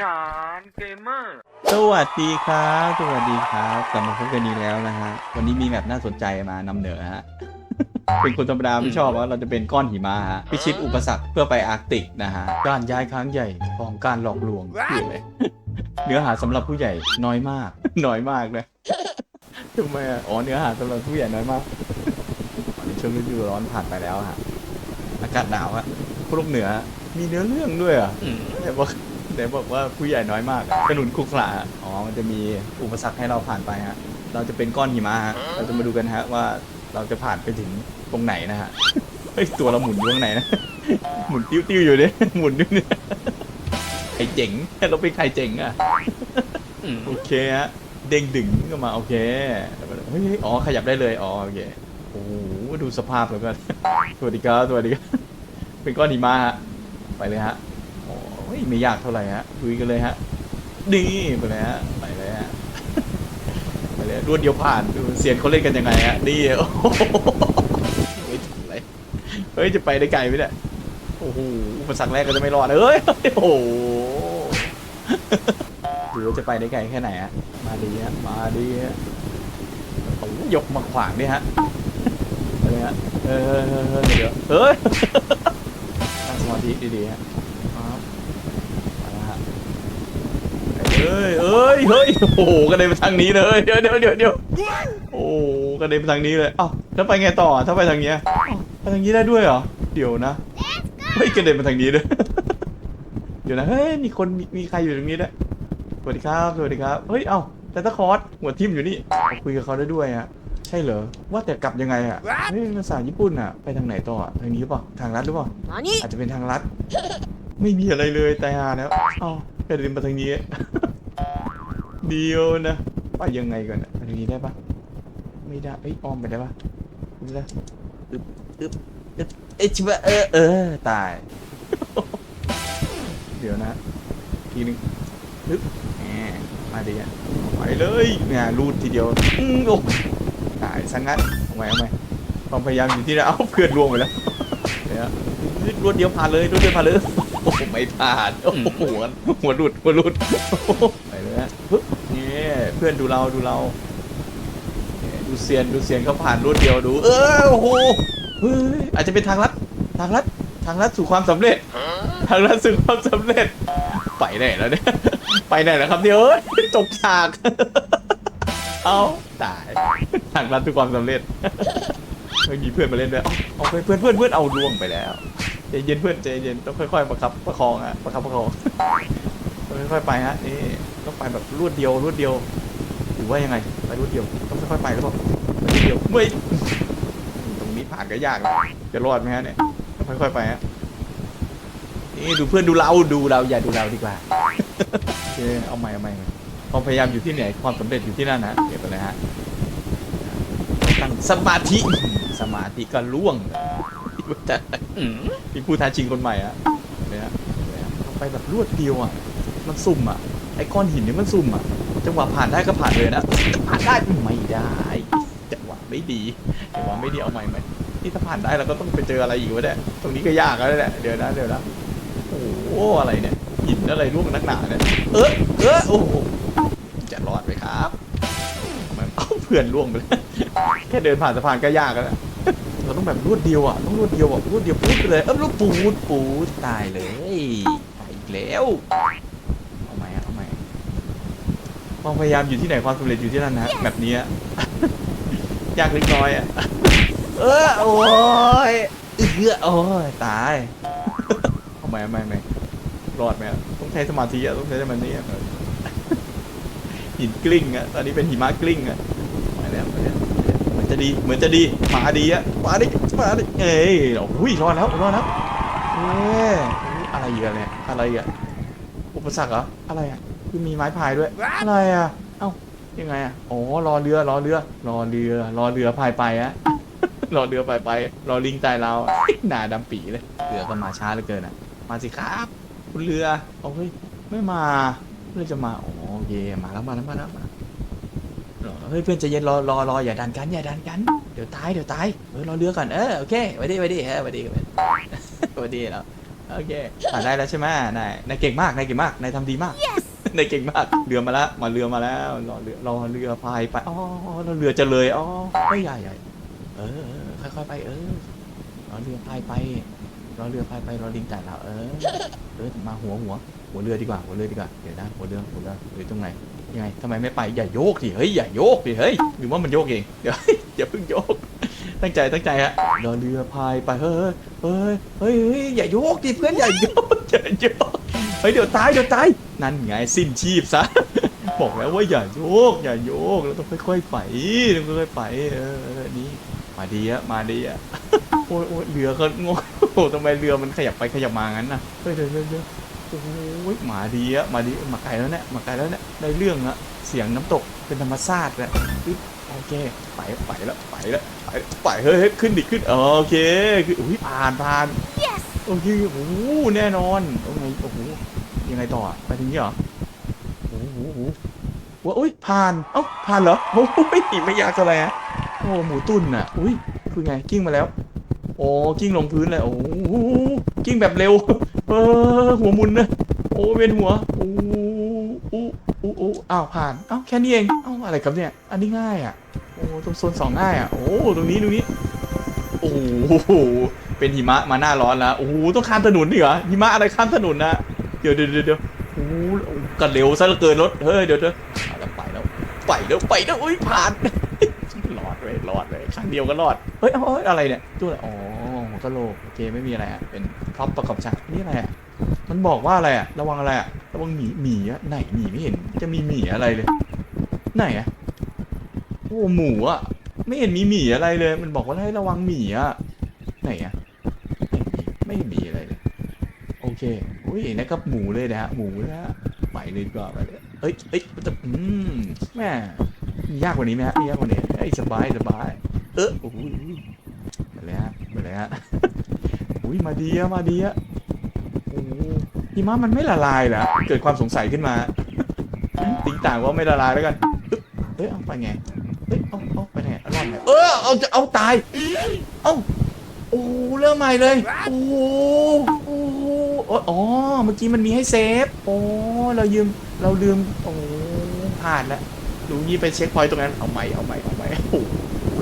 สารเกมเมอร์ สวัสดีครับ สวัสดีครับกลับมาพบกันอีกแล้วนะฮะ วันนี้มีแบบน่าสนใจมานำเหนือฮะ เป็นคนธรรมดาไม่ชอบว่าเราจะเป็นก้อนหิมะฮะพิชิตอุปสรรคเพื่อไปอาร์กติกนะฮะ การย้ายครั้งใหญ่ของการหลอกลวงคืออะไร เนื้อหาสำหรับผู้ใหญ่น้อยมาก น้อยมากเลยทำไมอะอ๋อเนื้อหาสำหรับผู้ใหญ่น้อยมากตอนนี้ช่วงฤดูร้อนผ่านไปแล้วฮะ อากาศหนาวฮะพวกเหนือมีเนื้อเรื่องด้วยเหรอะแต่บอก แต่บอกว่าผู้ใหญ่น้อยมากอะกระหนุนคุกขลาอะอ๋อมันจะมีอุปสรรคให้เราผ่านไปฮะเราจะเป็นก้อนหิมะฮะเราจะมาดูกันฮะว่าเราจะผ่านไปถึงตรงไหนนะฮะเฮ้ยตัวเราหมุนอยู่ตรงไหนนะหมุนติ้วๆอยู่เนี่ยหมุนอยู่เนี่ยไข่เจ๋งเราเป็นไข่เจ๋งอะโอเคฮะเด้งดึงก็มาโอเคเฮ้ยเฮ้ยอ๋อขยับได้เลยอ๋อโอเคโอ้โหดูสภาพแล้วก็สวัสดีครับสวัสดีครับเป็นก้อนหิมะฮะไปเลยฮะ โอ้ยไม่ยากเท่าไหร่ฮะลุยกันเลยฮะดีไปเลยฮะไปเลยฮะไปเลยรวดเดียวผ่านดูเซียนเขาเล่นกันยังไงฮะนี่โอ้โหไม่ถึงเลยเฮ้ยจะไปได้ไกลไหมเนี่ยโอ้โหอุปสรรคแรกก็จะไม่รอดเอ้ยโอ้โหดูว่าจะไปได้ไกลแค่ไหนฮะมาดีฮะมาดีฮะโอ้ยกมาขวางดิฮะไปเลยฮะเออเออเออเดี๋ยวเฮ้ยตั้งสมาธิดีๆฮะครับมาแล้วฮะเอ้ยเอ้ยเฮ้ยโอ้โหกระเด็นไปทางนี้เลยเดี๋ยวเดี๋ยวเดี๋ยวเดี๋ยวโอ้โหกระเด็นไปทางนี้เลยเอ้าแล้วไปไงต่อถ้าไปทางเนี้ยไปทางนี้ได้ด้วยเหรอเดี๋ยวนะเฮ้ยกระเด็นไปทางนี้ด้วยเดี๋ยวนะเฮ้ยมีคนมีมีใครอยู่ตรงนี้ด้วยสวัสดีครับสวัสดีครับเฮ้ยเอ้าแต่ตะคอร์สหัวทิ่มอยู่นี่คุยกับเขาได้ด้วยฮะใช่เหรอ ว่าแต่กลับยังไงอะเฮ้ยภาษาญี่ปุ่นอะ ไปทางไหนต่ออะทางนี้หรือเปล่า ทางลัดหรือเปล่า何อาจจะเป็นทางลัด ไม่มีอะไรเลยตายหาแล้วเอ้ากระเด็นมาทางนี้ เดียวนะไปยังไงก่อนอะไปทางนี้ได้ปะไม่ได้เอ้ยอ้อมไปได้ปะไม่ได้อึบอึบอึบเอ้ยชิบะเออเออตาย เดี๋ยวนะทีนึงอึบแหมมาดีอะไปเลยเนี่ยรูดทีเดียวอื้อโอ้ตายสังงัดเอาไว้เอาไว้ความพยายามอยู่ที่ไหนเอ้าเพื่อนล่วงไปแล้วเนี่ยรวดเดียวผ่านเลยรวดเดียวผ่านเลยโอ้โหไม่ผ่านโอ้โหหัวหัวหลุดหัวหลุด เพื่อนดูเราดูเรา ดูเซียนดูเซียนเขาผ่านรวดเดียวดู เออโอ้โหเฮ้ยอาจจะเป็นทางลัดทางลัดทางลัดสู่ความสำเร็จ ทางลัดสู่ความสำเร็จ ไปไหนแล้วเนี่ยไปไหนแล้วครับเนี่ยเอ้ยจบฉากเอาตายทางลัดสู่ความสำเร็จไม่มีเพื่อนมาเล่นด้วยเอาเพื่อนเพื่อนเพื่อนเพื่อนเอาล่วงไปแล้วใจเย็นเพื่อนใจเย็นต้องค่อยๆประคับประคองฮะประคับประคองต้องค่อยๆไปฮะนี่ต้องไปแบบรวดเดียวรวดเดียว หรือว่ายังไงไปรวดเดียวต้องค่อยๆไปหรือเปล่าไปรวดเดียวไม่ตรงนี้ผ่านก็ยากนะจะรอดไหมฮะเนี่ยต้องค่อยๆไปฮะนี่ดูเพื่อนดูเราดูเราอย่าดูเราดีกว่าโอเคเอาใหม่เอาใหม่เอาใหม่ความพยายามอยู่ที่ไหนความสำเร็จอยู่ที่นั่นนะเก็บไปเลยฮะตั้งสมาธิสมาธิก็ล่วงแต่มีผู้ท้าชิงคนใหม่อะเนี่ยนะเนี่ยนะไปแบบรวดเดียวอะมันซุ่มอะไอ้ก้อนหินนี่มันซุ่มอะ จังหวะผ่านได้ก็ผ่านเลยนะผ่านได้ไม่ได้จังหวะไม่ดีจังหวะไม่ดีเอาใหม่ใหมนี่ถ้าผ่านได้เราก็ต้องไปเจออะไรอีกวะเนี่ยตรงนี้ก็ยากแล้วแหละเดี๋ยวนะเดี๋ยวนะโอ้โหอะไรเนี่ยหินอะไรร่วงนักหนาเนี่ยเออเออโอ้โหจะรอดไหมครับทำไมเอ้าเพื่อนร่วงไปเลยแค่เดินผ่านสะพานก็ยากแล้วนะเราต้องแบบรวดเดียวอะต้องรวดเดียวอะรวดเดียวปุ๊บไปเลยเออแล้วปูดปูดตายเลยไปอีกแล้ว เอาใหม่อะเอาใหม่ ความพยายามอยู่ที่ไหนความสำเร็จอยู่ที่นั่นนะฮะแบบนี้อะ ยากเล็กน้อยอะ เออโอ้ยเอื้อโอ้ยตาย เอาใหม่เอาใหม่เอาใหม่รอดไหมอะต้องใช้สมาธิอะต้องใช้สมาธิอะหินกลิ้งอะตอนนี้เป็นหิมะกลิ้งอะมาแล้วมาแล้วเหมือนจะดีเหมือนจะดีมาดีอะมาดิมาดิเอ้ยโอ้ยรอดแล้วรอดแล้วเอ้ยอะไรอีกอะเนี่ยอะไรอีกอะอุปสรรคเหรออะไรอะ คือมีไม้พายด้วย อะไรอะเอ้า ยังไงอะอ๋อ รอเรือ รอเรือ รอเรือ รอเรือพายไปอะรอเรือพายไป รอลิงตายเราวหน้าดำปีเลย เรือก็มาช้าเหลือเกินอะมาสิครับ คุณเรือเอาเฮ้ย ไม่มา เพื่อจะมา อ๋อโอเค มาแล้วมาแล้วมาแล้วมาเฮ้ยเพื่อนใจเย็นรอรอรออย่าดันกันอย่าดันกัน เดี๋ยวตายเดี๋ยวตายเออรอเรือก่อนเออโอเคไว้ดีไว้ดีเออไว้ดีไว้ดีไว้ดีแล้วโอเคผ่านได้แล้วใช่ไหมนายนายเก่งมากนายเก่งมากนายทำดีมากนายเก่งมาก เรือมาแล้วมาเรือมาแล้วรอเรือรอเรือพายไปอ๋อแล้วเรือจะเลยอ๋อไม่ใหญ่ใหญ่เออค่อยๆไป เออรอเรือพายไปรอเรือพายไปรอลิงแต่เราเออเออมาหัวหัว หัวเรือดีกว่าหัวเรือดีกว่าเดี๋ยวนะหัวเรือหัวเรือหรือตรงไหนยังไงทำไมไม่ไปอย่าโยกดิเฮ้ยอย่าโยกดิเฮ้ยหรือว่ามันโยกเองเดี๋ยวอย่าเพิ่งโยกตั้งใจตั้งใจฮะรอเรือพายไปเฮ้ยเฮ้ยเฮ้ยเฮ้ยอย่าโยกดิเพื่อนอย่าโยกอย่าโยก เฮ้ยเดี๋ยวตายเดี๋ยวตายนั่นไงสิ้นชีพซะ บอกแล้วว่าอย่าโยก อย่าโยกเราต้องค่อยๆไปต้องค่อยๆไปเออนี่มาดีอะมาดีอะโอ้ยโอ้ยเรือก็งงโอ้ทำไมเรือมันขยับไปขยับมางั้นน่ะเฮ้ยเดี๋ยวเดี๋ยวเดี๋ยวโอ้ยมาดีอะมาดีมาไกลแล้วเนี่ยมาไกลแล้วเนี่ยได้เรื่องละเสียงน้ำตกเป็นธรรมชาติแล้วปึ๊บโอเคไปไปแล้วไปแล้วไปไปเฮ้ยเฮ้ยขึ้นดิขึ้นโอเคคืออุ้ยผ่านผ่าน Yes! โอเคโอ้โหแน่นอนโอ้ไงโอ้โหยังไงต่ออะไปทางนี้เหรอโอ้โหโอ้โหว่าอุ้ยผ่านเอ้าผ่านเหรอโอ้ยไม่ยากเท่าไร่อะโอ้หมูตุ้นอะอุ้ยคือไงกิ้งมาแล้ว โอ้กิ้งลงพื้นเลยโอ้โหกิ้งแบบเร็วเออหัวมุนนะโอ้เวียนหัวโอ้โอ้โอ้โอ้อ้าวผ่านเอ้าแค่นี้เองเอ้าอะไรครับเนี่ยอันนี้ง่ายอะโอ้ตรงโซนสองง่ายอะโอ้ตรงนี้ตรงนี้โอ้โห เป็นหิมะมาหน้าร้อนแล้วโอ้โหต้องข้ามถนนดิเหรอหิมะอะไรข้ามถนนนะเดี๋ยวเดี๋ยวเดี๋ยวโอ้โหกันเร็วซะเหลือเกินรถเฮ้ยเดี๋ยวเดี๋ยวเอาแล้วไปแล้วไปแล้วไปแล้วอุ้ยผ่านรอดเลยรอดเลยครั้งเดียวก็รอดเฮ้ยเอาเอ้ยอะไรเนี่ยตัวอะไรอ๋อหัวกะโหลกโอเคไม่มีอะไรอะเป็นพร็อพประกอบฉากนี่อะไรอะมันบอกว่าอะไรอะระวังอะไรอะระวังหมีหมีอะไหนหมีไม่เห็นจะมีหมีอะไรเลย ไหนอะโอ้หมูอะไม่เห็นมีหมีอะไรเลย มันบอกว่าให้ระวังหมีอะ ไหนอะไม่มีไม่เห็นมีอะไรเลยโอเคอุ้ยนั่นก็หมูเลยนะฮะหมูนะฮะไปเลยดีกว่าไปเลยเอ้ยเอ้ยแต่อืมแม่มียากกว่านี้ไหมฮะมียากกว่านี้เอ้ยสบายสบายเออโอ้โหมาเลยฮะมาเลยฮะอุ้ยมาดีอะมาดีอะโอ้โหหิมะมันไม่ละลายเหรอเกิดความสงสัยขึ้นมาติงต่างว่าไม่ละลายแล้วกันอึ๊บเอ้ยเอาไปไงเอ้ยเอาเอาไปไหนเอารอดไงเออเอาจะเอาตาย เอา โอ้เริ่มใหม่เลย โอ้โอ้อ๋อ เมื่อกี้มันมีให้เซฟ โอ้เรายืม เราลืม โอ้ผ่านแล้วดูนี่ไปเช็คพอยต์ตรงนั้น เอาใหม่ เอาใหม่ เอาใหม่ โอ้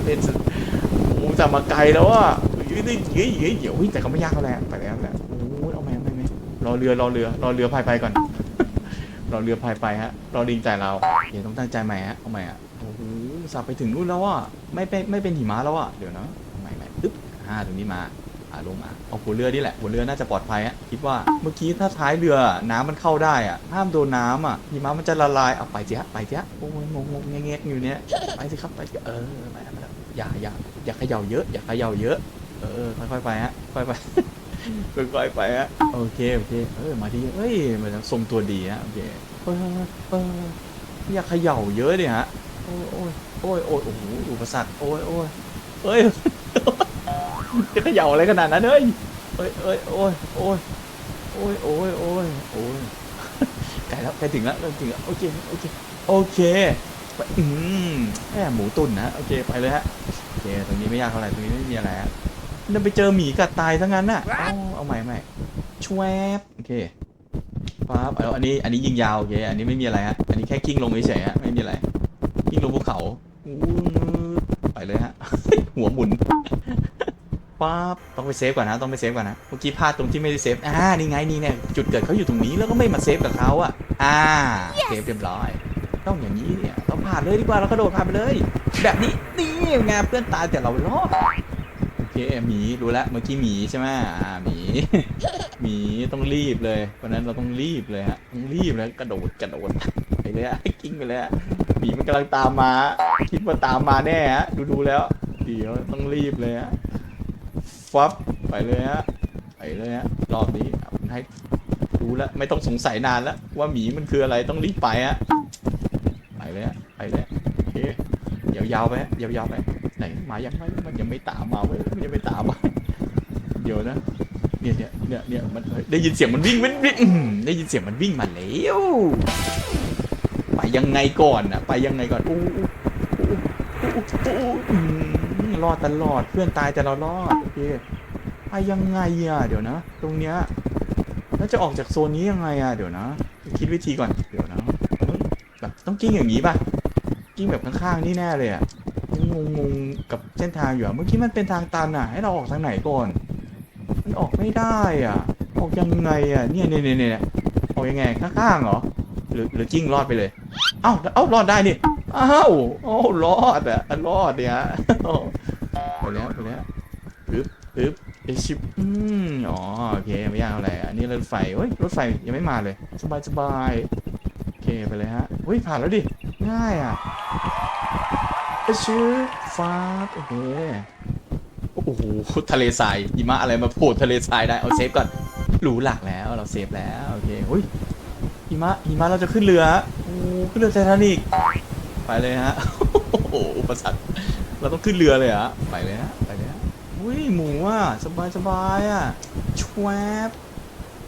เล่นสโอ้โหจะมาไกลแล้วอะเฮ้ยเฮ้ยเฮ้ยเฮ้ยเดี๋ยวแต่ก็ไม่ยากเท่าไหร่อะไปแล้วแหละโอ้เอาใหม่เอาใหม่เอาใหมรอเรือ รอเรือ รอเรือพายไปก่อน รอเรือพายไปฮะ รอดิงใจเรา เดี๋ยวต้องตั้งใจใหม่ฮะ เอาใหม่อะโอ้โหสับไปถึงนู่นแล้วอะ ไม่เป็นไม่เป็นหิมะแล้วอะ เดี๋ยวนะ หม่ใหม่ปึ๊บอ่าตรงนี้มาอ่าลงมาเอาหัวเรือนี่แหละหัวเรือน่าจะปลอดภัยฮะคิดว่าเมื่อกี้ถ้าท้ายเรือน้ำมันเข้าได้อะห้ามโดนน้ำอะหิมะมันจะละลายเอาไปเจ๊ะไปเจ๊ะโอ้ยงงงงแงกๆอยู่เนี้ยไปสิครับไปสิเออไปแล้วไปแล้วอย่าอย่าอย่าเขย่าเยอะอย่าเขย่าเยอะ เออค่อยๆไปฮะค่อยไป ค่อยๆไปฮะโอเคโอเคเออมาดีเอ้ยมันทรงตัวดีฮะโอเคเออเอออย่าเขย่าเยอะดิฮะโอ้ยโอ้ยโอ้ยโอ้ยโอ้โหอุปสรรคโอ้ยโอ้ยเอ้ย จะเขย่าอะไรขนาดนั้นเอ้ยเอ้ยเอ้ยโอ้ยโอ้ยโอ้ยโอ้ยโอ้ยโอ้ยใกล้แล้วใกล้ถึงแล้วใกล้ถึงแล้วโอเคโอเคโอเคไปอืมแหมหมูตุ๋นนะโอเคไปเลยฮะโอเคตรงนี้ไม่ยากเท่าไหร่ตรงนี้ไม่มีอะไรฮะนั่นไปเจอหมีกัดตายทั้งนั้นน่ะเอาเอาใหม่ใหม่ชวบโอเคปั๊บเอาอันนี้อันนี้ยิงยาวโอเคอันนี้ไม่มีอะไรฮะอันนี้แค่กิ้งลงเฉยๆฮะไม่มีอะไรกิ้งลงภูเขาอู้ไปเลยฮะหัวหมุน ปั๊บต้องไปเซฟก่อนนะต้องไปเซฟก่อนนะเมื่อกี้พลาดตรงที่ไม่ได้เซฟอ่านี่ไงนี่เนี่ยจุดเกิดเขาอยู่ตรงนี้แล้วก็ไม่มาเซฟกับเขาอะอ่าเซฟเรียบร้อย ต้องอย่างนี้เนี่ยต้องผ่านเลยดีกว่าเรากระโดดผ่านไปเลย แบบนี้นี่ไงเพื่อนตายแต่เรารอดโอเคหมีรู้แล้วเมื่อกี้หมีใช่ไหมอ่าหมีหมีต้องรีบเลยเพราะฉะนั้นเราต้องรีบเลยฮะต้องรีบเลยกระโดดกระโดดไปเลยฮะกิ้งไปเลยฮะหมีมันกำลังตามมา คิดว่าตามมาแน่ฮะดูดูๆแล้วเดี๋ยวต้องรีบเลยฮะ ฟับไปเลยฮะไปเลยฮะรอบนี้เอาให้ดูแล้วไม่ต้องสงสัยนานแล้วว่าหมีมันคืออะไรต้องรีบไปฮะไปเลยฮะไปเลยโอเคยาวๆไปฮะยาวๆไปไหนมายังไงมันยังไม่ตามมาเว้ยมันยังไม่ตามมาเดี๋ยวนะเนี่ยเนี่ยเนี่ยเนี่ยมันได้ยินเสียงมันวิ่งวิ่งวิ่งได้ยินเสียงมันวิ่งมาแล้วไปยังไงก่อนอะไปยังไงก่อนอู้อู้อู้อู้อู้อื้ รอดตลอด เพื่อนตายแต่เรารอดโอเคไปยังไงอะเดี๋ยวนะ ตรงเนี้ยแล้วจะออกจากโซนนี้ยังไงอะเดี๋ยวนะ คิดวิธีก่อนเดี๋ยวนะต้องแบบต้องกิ้งอย่างนี้ป่ะกิ้งแบบข้างๆนี่แน่เลยอะงงงๆกับเส้นทางอยู่อะเมื่อกี้มันเป็นทางตันอะ ให้เราออกทางไหนก่อนมันออกไม่ได้อะ ออกยังไงอะเนี่ยเนี่ยเนี่ยออกยังไงข้างๆเหรอหรือหรือจิ้งรอดไปเลยเอ้าเอ้ารอดได้นี่อ้าวโอ้รอดอะรอดเนี่ย โอ้ไปแล้วไปแล้วปึ๊บปึ๊บไอชิปอืมอ๋อโอเคไม่ยากอะไรอันนี้รถไฟเฮ้ยรถไฟยังไม่มาเลย สบายสบายโอเคไปเลยฮะเฮ้ยผ่านแล้วดิง่ายอะไอชื่อฟ้าบโอเคโอ้โหทะเลทรายหิมะอะไรมาโผล่ทะเลทรายได้เอาเซฟก่อนรู้หลักแล้วเราเซฟแล้วโอเคอุ้ยหิมะหิมะเราจะขึ้นเรือฮะโอ้ขึ้นเรือไททานิกไปเลยฮะโอ้โหอุปสรรค เราต้องขึ้นเรือเลยเหรอะไปเลยฮะไปเลยฮะอุ้ยหมูอะสบายสบายอะชวบ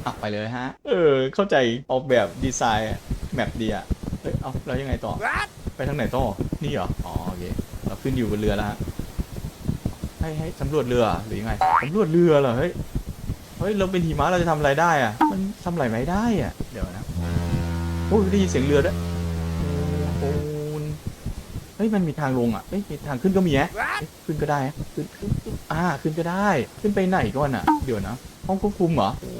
อะไปเลยฮะ เออ เข้าใจออกแบบดีไซน์แมปดีอะเฮ้ยเอาแล้วยังไงต่อ ไปทางไหนต่อ นี่เหรอ อ๋อโอเค เราขึ้นอยู่บนเรือแล้วฮะ ให้ให้สำรวจเรือหรือยังไงสำรวจเรือเหรอ เฮ้ย เฮ้ย เราเป็นหิมะเราจะทำอะไรได้อะมันทำอะไรไม่ได้อะเดี๋ยวนะ โอ้ยได้ยินเสียงเรือด้วยโอ้น เฮ้ยมันมีทางลงอะเฮ้ยมีทางขึ้นก็มีแฮะเฮ้ยขึ้นก็ได้ฮะขึ้นขึ้นขึ้นอ่าขึ้นก็ได้ ขึ้นไปไหนก่อนอะ เดี๋ยวนะ ห้องควบคุมเหรอโอ้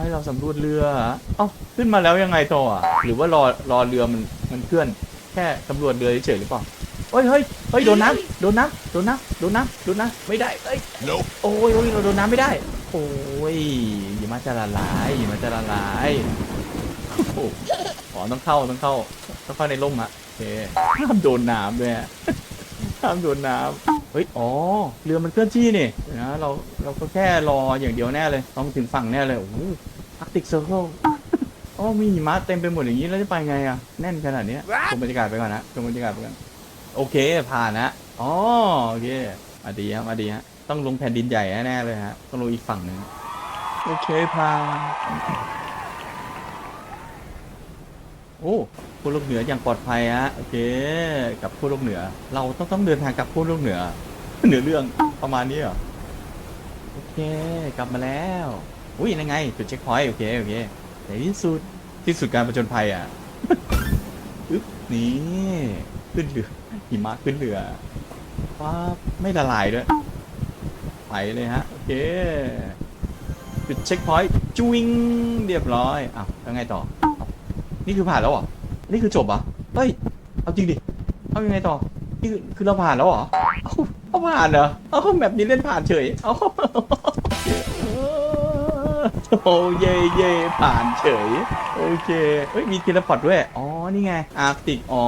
ให้เราสำรวจเรือเหรอเอ้าขึ้นมาแล้วยังไงต่ออะหรือว่ารอรอเรือมันมันเคลื่อน แค่สำรวจเรือเฉยๆหรือเปล่าเฮ้ยเฮ้ยเฮ้ยโดนน้ำโดนน้ำโดนน้ำโดนน้ำโดนน้ำไม่ได้เอ้ยโอ้ยโอ้ยเราโดนน้ำไม่ได้ โอ้ยหิมะจะละลายหิมะจะละลายโอ้โหอ๋อต้องเข้าต้องเข้าต้องเข้าในร่มอะโอ เคห้ามโดนน้ำด้วยอะห้ามโดนน้ำเฮ้ย อ๋อ เรือมันเคลื่อนที่นี่เดี๋ยวนะเราเราก็แค่รออย่างเดียวแน่เลย ต้องถึงฝั่งแน่เลยโอ้โหอาร์ติกเซอร์เคิลอ๋อมีหิมะเต็มไปหมดอย่างนี้แล้วจะไปไงอะแน่นขนาดเนี้ยชมบรรยากาศไปก่อนนะชมบรรยากาศไปก่อนโอเคผ่านนะอ๋อโอเคมาดีฮะมาดีฮะต้องลงแผ่นดินใหญ่แน่ๆเลยฮะต้องลงอีกฝั่งหนึ่งโอเคผ่านโอ้ ขั้วโลกเหนืออย่างปลอดภัยฮะโอเคกับขั้วโลกเหนือ เราต้องต้องเดินทางกลับขั้วโลกเหนือ เหนือเรื่องประมาณนี้เหรอโอเค กลับมาแล้วอุ้ยยังไงจุดเช็คพอยต์โอเคโอเคในที่สุดที่สุดการประจนภัยอะอึ๊บนี่ขึ้นเรือหิมะขึ้นเรือว้าไม่ละลายด้วยไปเลยฮะโอเคจุดเช็คพอยต์จุ้งเรียบร้อยอ้าวแล้วไงต่ออนี่คือผ่านแล้วเหรอ นี่คือจบเหรอเฮ้ย เอาจริงดิ เอายังไงต่อ นี่คือคือเราผ่านแล้วเหรอ เอ้าเอาผ่านเหรอ เอาแบบนี้เล่นผ่านเฉย เอาโอ้เย่เย่ผ่านเฉย โอเค เฮ้ย มีเทเลพอร์ตด้วย อ๋อ นี่ไง อาร์กติก อ๋อ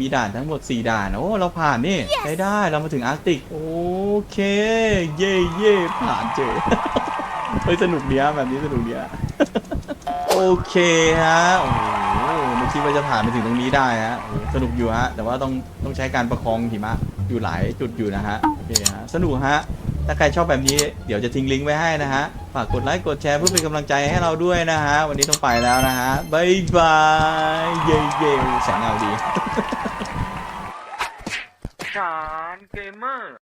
มีด่านทั้งหมด 4 ด่าน โอ้ เราผ่านนี่ได้ได้ เรามาถึงอาร์กติก โอเค เย่เย่ผ่านเฉย เฮ้ย สนุกเนี้ยแบบนี้สนุกเนี้ยโอเคฮะโอ้โหไม่ คิดว่าจะผ่านไปถึงตรงนี้ได้ฮะโอ้สนุกอยู่ฮะ แต่ว่าต้องต้องใช้การประคองหิมะอยู่หลายจุดอยู่นะฮะโอเคฮะสนุกฮะ ถ้าใครชอบแบบนี้เดี๋ยวจะทิ้งลิงก์ไว้ให้นะฮะ ฝากกดไลค์กดแชร์เพื่อเป็นกำลังใจให้เราด้วยนะฮะ วันนี้ต้องไปแล้วนะฮะบายบายเย้เย้แสงเงาดี จานเกมเมอร์